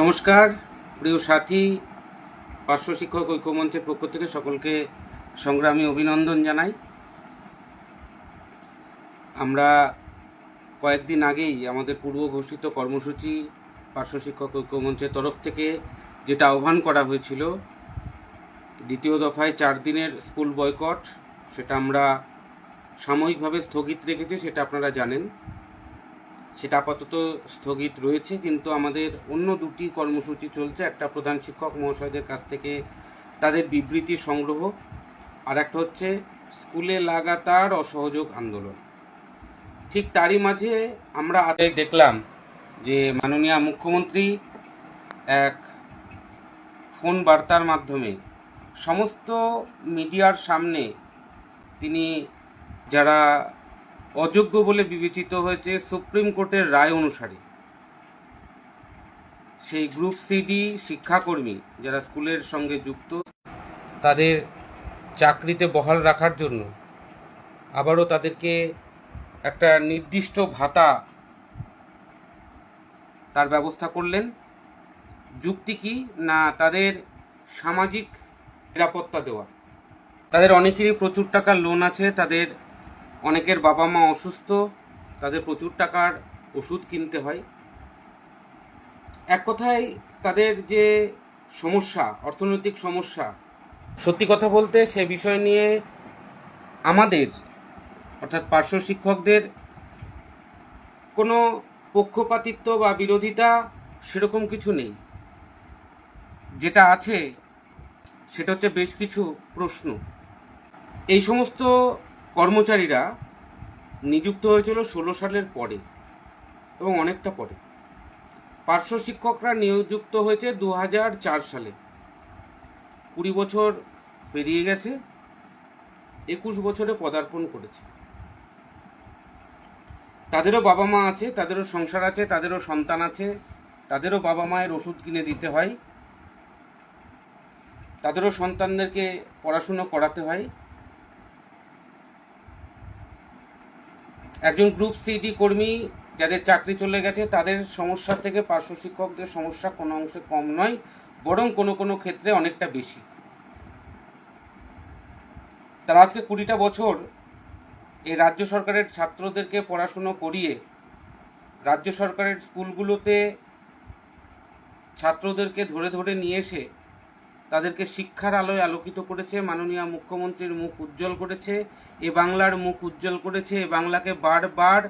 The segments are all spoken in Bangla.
নমস্কার, প্রিয় সাথী, পার্শ্ব শিক্ষক ঐক্যমঞ্চের পক্ষ থেকে সকলকে সংগ্রামী অভিনন্দন জানাই। আমরা কয়েকদিন আগেই আমাদের পূর্ব ঘোষিত কর্মসূচি পার্শ্ব শিক্ষক ঐক্যমঞ্চের তরফ থেকে যেটা আহ্বান করা হয়েছিল, দ্বিতীয় দফায় চার দিনের স্কুল বয়কট, সেটা আমরা সাময়িকভাবে স্থগিত রেখেছি, সেটা আপনারা জানেন। সেটা আপাতত স্থগিত রয়েছে, কিন্তু আমাদের অন্য দুটি কর্মসূচি চলছে। একটা প্রধান শিক্ষক মহাশয়দের কাছ থেকে তাদের বিবৃতি সংগ্রহ আর একটা হচ্ছে স্কুলে লাগাতার অসহযোগ আন্দোলন। ঠিক তারই মাঝে আমরা আগে দেখলাম যে মাননীয় মুখ্যমন্ত্রী এক ফোন বার্তার মাধ্যমে সমস্ত মিডিয়ার সামনে তিনি যারা অযোগ্য বলে বিবেচিত হয়েছে সুপ্রিম কোর্টের রায় অনুসারে। সেই গ্রুপ সিডি শিক্ষাকর্মী যারা স্কুলের সঙ্গে যুক্ত, তাদের চাকরিতে বহাল রাখার জন্য আবারও তাদেরকে একটা নির্দিষ্ট ভাতা তার ব্যবস্থা করলেন। যুক্তি কি? না, তাদের সামাজিক নিরাপত্তা দেওয়া। তাদের অনেকেরই প্রচুর টাকা লোন আছে, তাদের অনেকের বাবা মা অসুস্থ, তাদের প্রচুর টাকার ওষুধ কিনতে হয়। এক কথায় তাদের যে সমস্যা, অর্থনৈতিক সমস্যা, সত্যি কথা বলতে সে বিষয় নিয়ে আমাদের, অর্থাৎ পার্শ্ব শিক্ষকদের, কোনো পক্ষপাতিত্ব বা বিরোধিতা সেরকম কিছু নেই। যেটা আছে, সেটা হচ্ছে বেশ কিছু প্রশ্ন। এই সমস্ত কর্মচারীরা নিযুক্ত হয়েছিল ষোলো সালের পরে এবং অনেকটা পরে। পার্শ্ব শিক্ষকরা নিযুক্ত হয়েছে দু সালে। কুড়ি বছর পেরিয়ে গেছে, একুশ বছরে পদার্পণ করেছে। তাদেরও বাবা মা আছে, তাদেরও সংসার আছে, তাদেরও সন্তান আছে, তাদেরও বাবা মায়ের ওষুধ কিনে দিতে হয়, তাদেরও সন্তানদেরকে পড়াশুনো করাতে হয়। একজন গ্রুপ সিডি কর্মী যাদের চাকরি চলে গেছে, তাদের সমস্যা থেকে পার্শ্ব শিক্ষকদের সমস্যা কোনো অংশে কম নয়, বরং কোনো কোনো ক্ষেত্রে অনেকটা বেশি। তারা আজকে কুড়িটা বছর এই রাজ্য সরকারের ছাত্রদেরকে পড়াশুনো করিয়ে, রাজ্য সরকারের স্কুলগুলোতে ছাত্রদেরকে ধরে ধরে নিয়ে এসে তাদেরকে শিক্ষার আলোয় আলোকিত করেছে, মাননীয় মুখ্যমন্ত্রীর মুখ উজ্জ্বল করেছে, এ বাংলার মুখ উজ্জ্বল করেছে, এ বাংলাকে বারবার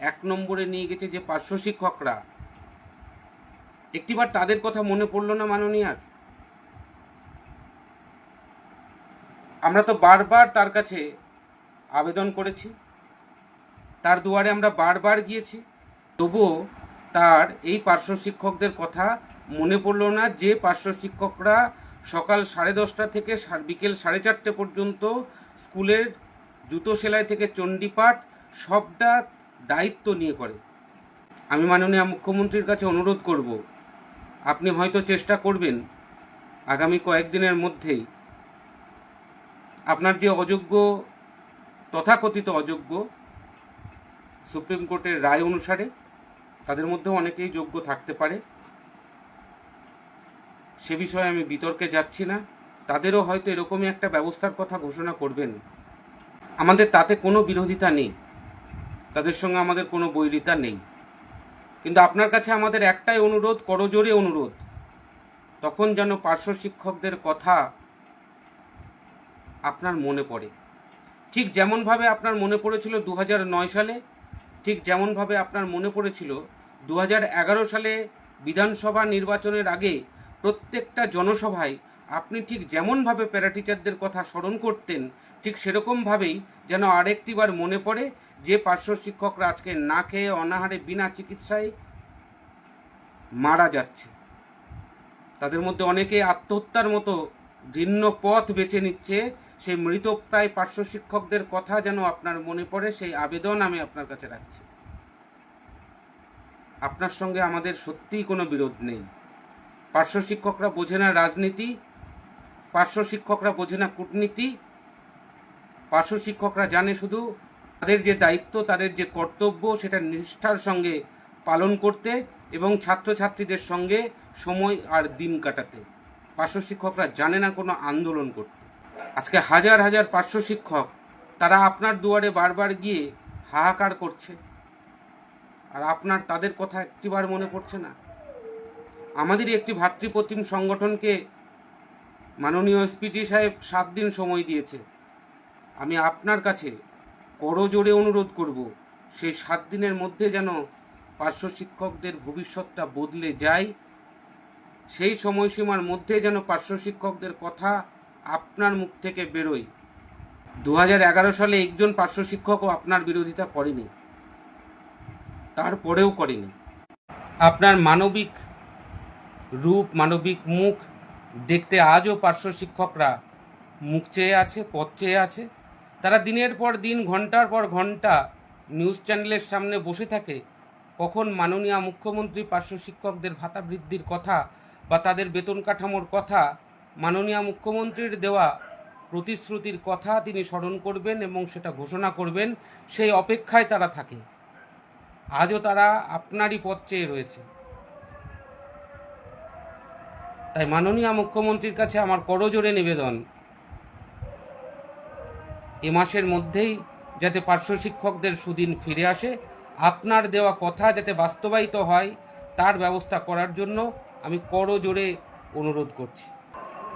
এক নম্বরে নিয়ে গেছে যে পার্শ্ব শিক্ষকরা। একটিবার তাদের কথা মনে পড়ল না মাননীয়ার? আমরা তো বারবার তার কাছে আবেদন করেছি। তার দুয়ারে আমরা বারবার গিয়েছি। তবুও তার এই পার্শ্ব শিক্ষকদের কথা মনে পড়ল না যে পার্শ্ব শিক্ষকরা সকাল সাড়ে দশটা থেকে বিকেল সাড়ে চারটে পর্যন্ত স্কুলের জুতো সেলাই থেকে চণ্ডীপাঠ সবটা দায়িত্ব নিয়ে করে। আমি মাননীয় মুখ্যমন্ত্রীর কাছে অনুরোধ করব, আপনি হয়তো চেষ্টা করবেন আগামী কয়েকদিনের মধ্যেই। আপনার যে অযোগ্য, তথাকথিত অযোগ্য সুপ্রিম কোর্টের রায় অনুসারে, তাদের মধ্যে অনেকেই যোগ্য থাকতে পারে। সে বিষয়ে আমি বিতর্কে যাচ্ছি না। তাদেরও হয়তো এরকমই একটা ব্যবস্থার কথা ঘোষণা করবেন। আমাদের তাতে কোনো বিরোধিতা নেই। তাদের সঙ্গে আমাদের কোনো বৈরিতা নেই। কিন্তু আপনার কাছে আমাদের একটাই অনুরোধ করজোরে অনুরোধ। তখন যেন পার্শ্ব শিক্ষকদের কথা আপনার মনে পড়ে। ঠিক যেমনভাবে আপনার মনে পড়েছিল দু সালে, ঠিক যেমনভাবে আপনার মনে পড়েছিল দু হাজার এগারো সালে বিধানসভা নির্বাচনের আগে প্রত্যেকটা জনসভায় আপনি ঠিক যেমনভাবে প্যারাটিচারদের কথা স্মরণ করতেন, ঠিক সেরকমভাবেই যেন আরেকটিবার মনে পড়ে যে পার্শ্ব শিক্ষকরা আজকে না খেয়ে অনাহারে বিনা চিকিৎসায় মারা যাচ্ছে। তাদের মধ্যে অনেকে আত্মহত্যার মতো ভিন্ন পথ বেছে নিচ্ছে সেই মৃতপ্রায় পার্শ্ব শিক্ষকদের কথা যেন আপনার মনে পড়ে, সেই আবেদন আমি আপনার কাছে রাখছি। আপনার সঙ্গে আমাদের সত্যিই কোনো বিরোধ নেই। পার্শ্ব শিক্ষকরা বোঝে না রাজনীতি, পার্শ্ব শিক্ষকরা বোঝে না কূটনীতি। পার্শ্ব শিক্ষকরা জানে শুধু তাদের যে দায়িত্ব, তাদের যে কর্তব্য, সেটা নিষ্ঠার সঙ্গে পালন করতে এবং ছাত্রছাত্রীদের সঙ্গে সময় আর দিন কাটাতে। পার্শ্ব শিক্ষকরা জানে না কোনো আন্দোলন করতে। আজকে হাজার হাজার পার্শ্ব শিক্ষক, তারা আপনার দুয়ারে বারবার গিয়ে হাহাকার করছে। আর আপনার তাদের কথা একটিবার মনে পড়ছে না। আমাদেরই একটি ভাতৃপ্রতিম সংগঠনকে মাননীয় এসপিটি সাহেব সাত দিন সময় দিয়েছে। আমি আপনার কাছে করজোড়ে অনুরোধ করব, সেই সাত দিনের মধ্যে যেন পার্শ্ব শিক্ষকদের ভবিষ্যৎটা বদলে যায়, সেই সময়সীমার মধ্যে যেন পার্শ্ব শিক্ষকদের কথা আপনার মুখ থেকে বেরোয়। দু হাজার এগারো সালে একজন পার্শ্ব শিক্ষকও আপনার বিরোধিতা করেনি, তারপরেও করেনি। আপনার মানবিক রূপ, মানবিক মুখ দেখতে আজও পার্শ্ব শিক্ষকরা মুখ চেয়ে আছে, পথ চেয়ে আছে। তারা দিনের পর দিন, ঘণ্টার পর ঘণ্টা নিউজ চ্যানেলের সামনে বসে থাকে। কখন মাননীয় মুখ্যমন্ত্রী পার্শ্ব শিক্ষকদের ভাতা বৃদ্ধির কথা বা তাদের বেতন কাঠামোর কথা, মাননীয় মুখ্যমন্ত্রীর দেওয়া প্রতিশ্রুতির কথা তিনি স্মরণ করবেন এবং সেটা ঘোষণা করবেন, সেই অপেক্ষায় তারা থাকে। আজও তারা আপনারই পথ চেয়ে রয়েছে। তাই মাননীয় মুখ্যমন্ত্রীর কাছে আমার করজোরে নিবেদন। এ মাসের মধ্যেই যাতে পার্শ্ব শিক্ষকদের সুদিন ফিরে আসে, আপনার দেওয়া কথা যাতে বাস্তবায়িত হয়, তার ব্যবস্থা করার জন্য আমি করজোরে অনুরোধ করছি।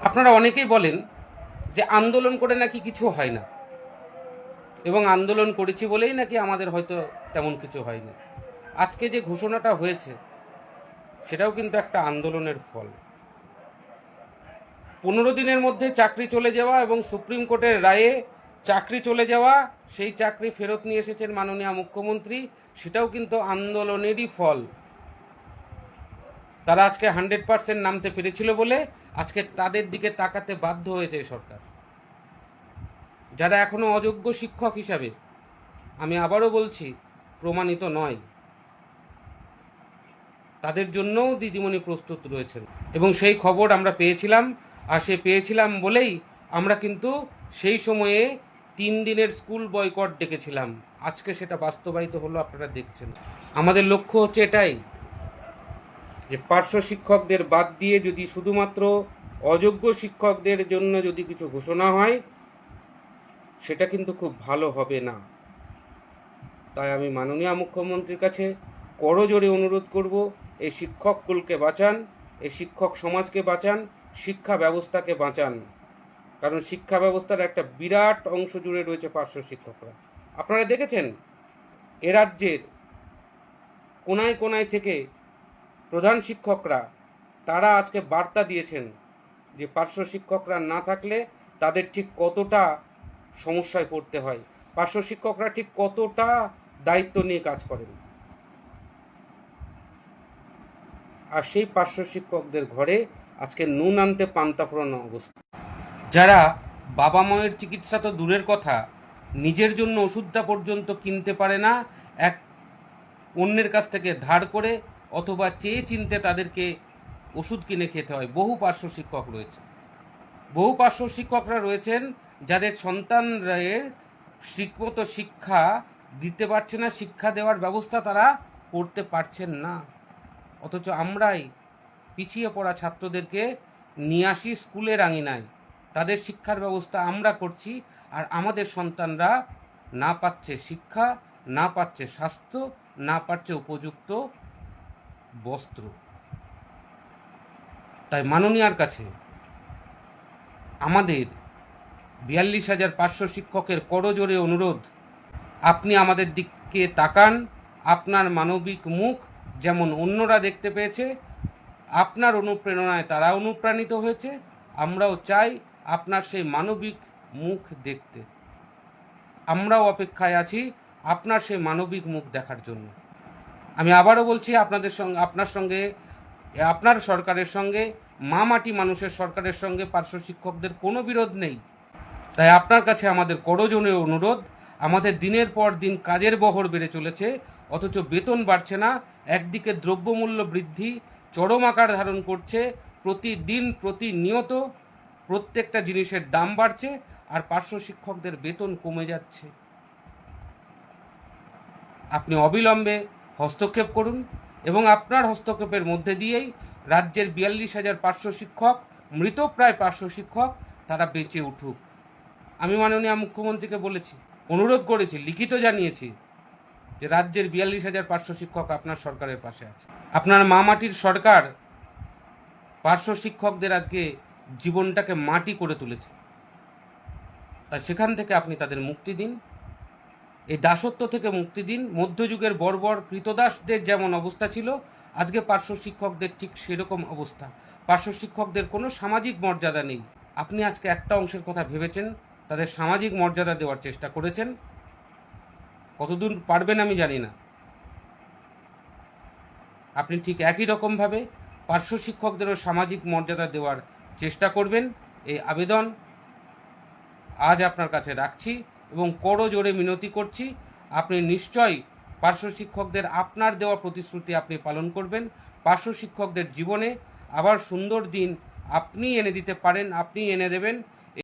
আপনারা অনেকেই বলেন যে আন্দোলন করে নাকি কিছু হয় না। এবং আন্দোলন করেছি বলেই নাকি আমাদের হয়তো তেমন কিছু হয়নি। আজকে যে ঘোষণাটা হয়েছে, সেটাও কিন্তু একটা আন্দোলনের ফল। পনেরো দিনের মধ্যে চাকরি চলে যাওয়া এবং সুপ্রিম কোর্টের রায়ে চাকরি চলে যাওয়া, সেই চাকরি ফেরত নিয়ে এসেছেন মাননীয় মুখ্যমন্ত্রী, সেটাও কিন্তু আন্দোলনেরই ফল। তারা আজকে হান্ড্রেড পার্সেন্ট নামতে পেরেছিল বলে আজকে তাদের দিকে তাকাতে বাধ্য হয়েছে সরকার। যারা এখনও অযোগ্য শিক্ষক হিসাবে, আমি আবারও বলছি, প্রমাণিত নয়। তাদের জন্যও দিদিমণি প্রস্তুত রয়েছেন। এবং সেই খবর আমরা পেয়েছিলাম আর সে পেয়েছিলাম বলেই আমরা কিন্তু সেই সময়ে তিন দিনের স্কুল বয়কট ডেকেছিলাম। আজকে সেটা বাস্তবায়িত হলো, আপনারা দেখছেন। আমাদের লক্ষ্য হচ্ছে এটাই, যে পার্শ্ব শিক্ষকদের বাদ দিয়ে যদি শুধুমাত্র অযোগ্য শিক্ষকদের জন্য যদি কিছু ঘোষণা হয়, সেটা কিন্তু খুব ভালো হবে না। তাই আমি মাননীয় মুখ্যমন্ত্রীর কাছে করজোরে অনুরোধ করব, এই শিক্ষক কুলকে বাঁচান, এই শিক্ষক সমাজকে বাঁচান শিক্ষা ব্যবস্থাকে বাঁচান। কারণ শিক্ষা ব্যবস্থার একটা বিরাট অংশ জুড়ে রয়েছে পার্শ্ব শিক্ষকরা। আপনারা দেখেছেন, এ রাজ্যের কোনায় কোনায় থেকে প্রধান শিক্ষকরা, তারা আজকে বার্তা দিয়েছেন যে পার্শ্ব শিক্ষকরা না থাকলে তাদের ঠিক কতটা সমস্যায় পড়তে হয়। পার্শ্ব শিক্ষকরা ঠিক কতটা দায়িত্ব নিয়ে কাজ করেন। আর সেই পার্শ্ব শিক্ষকদের ঘরে আজকে নুন আনতে পান্তা ফোরানো অবস্থা। যারা বাবা মায়ের চিকিৎসা তো দূরের কথা, নিজের জন্য ওষুধটা পর্যন্ত কিনতে পারে না, এক অন্যের কাছ থেকে ধার করে অথবা চেয়ে চিনতে তাদেরকে ওষুধ কিনে খেতে হয়। বহু পার্শ্ব শিক্ষক রয়েছে। বহু পার্শ্ব শিক্ষকরা রয়েছেন যাদের সন্তানদের ঠিকমতো শিক্ষা দিতে পারছে না, শিক্ষা দেওয়ার ব্যবস্থা তারা করতে পারছেন না। অথচ আমরাই পিছিয়ে পড়া ছাত্রদেরকে নিয়ে আসি স্কুলের আঙিনায় তাদের শিক্ষার ব্যবস্থা আমরা করছি আর আমাদের সন্তানরা না পাচ্ছে শিক্ষা, না পাচ্ছে স্বাস্থ্য, না পাচ্ছে উপযুক্ত বস্ত্র। তাই মাননীয়ার কাছে আমাদের বিয়াল্লিশ হাজার পাঁচশো শিক্ষকের করজোরে অনুরোধ, আপনি আমাদের দিকে তাকান, আপনার মানবিক মুখ যেমন অন্যরা দেখতে পেয়েছে আপনার অনুপ্রেরণায় তারা অনুপ্রাণিত হয়েছে, আমরাও চাই আপনার সেই মানবিক মুখ দেখতে। আমরাও অপেক্ষায় আছি আপনার সেই মানবিক মুখ দেখার জন্য। আমি আবারও বলছি, আপনাদের সঙ্গে, আপনার সঙ্গে, আপনার সরকারের সঙ্গে, মা মাটি মানুষের সরকারের সঙ্গে পার্শ্ব শিক্ষকদের কোনো বিরোধ নেই। তাই আপনার কাছে আমাদের করজনের অনুরোধ, আমাদের দিনের পর দিন কাজের বহর বেড়ে চলেছে, অথচ বেতন বাড়ছে না, একদিকে দ্রব্যমূল্য বৃদ্ধি চরম আকার ধারণ করছে, প্রতিদিন প্রতিনিয়ত প্রত্যেকটা জিনিসের দাম বাড়ছে আর পার্শ্ব শিক্ষকদের বেতন কমে যাচ্ছে। আপনি অবিলম্বে হস্তক্ষেপ করুন এবং আপনার হস্তক্ষেপের মধ্যে দিয়েই রাজ্যের বিয়াল্লিশ হাজার পাঁচশো শিক্ষক মৃতপ্রায় পাঁচশো শিক্ষক, তারা বেঁচে উঠুক। আমি মাননীয় মুখ্যমন্ত্রীকে বলেছি, অনুরোধ করেছি, লিখিত জানিয়েছি যে রাজ্যের বিয়াল্লিশ হাজার পাঁচশো শিক্ষক আপনার সরকারের পাশে আছে। আপনার মা মাটির সরকার পার্শ্ব শিক্ষকদের আজকে জীবনটাকে মাটি করে তুলেছে। তাই সেখান থেকে আপনি তাদের মুক্তি দিন। এই দাসত্ব থেকে মুক্তি দিন। মধ্যযুগের বর্বর কৃতদাসদের যেমন অবস্থা ছিল, আজকে পার্শ্ব শিক্ষকদের ঠিক সেরকম অবস্থা। পার্শ্ব শিক্ষকদের কোনো সামাজিক মর্যাদা নেই। আপনি আজকে একটা অংশের কথা ভেবেছেন, তাদের সামাজিক মর্যাদা দেওয়ার চেষ্টা করেছেন। কতদূর পারবেন আমি জানি না। আপনি ঠিক একই রকমভাবে পার্শ্ব শিক্ষকদেরও সামাজিক মর্যাদা দেওয়ার চেষ্টা করবেন। এই আবেদন আজ আপনার কাছে রাখছি এবং করো জোরে মিনতি করছি। আপনি নিশ্চয়ই পার্শ্ব শিক্ষকদের আপনার দেওয়া প্রতিশ্রুতি আপনি পালন করবেন। পার্শ্ব শিক্ষকদের জীবনে আবার সুন্দর দিন আপনি এনে দিতে পারেন, আপনি এনে দেবেন।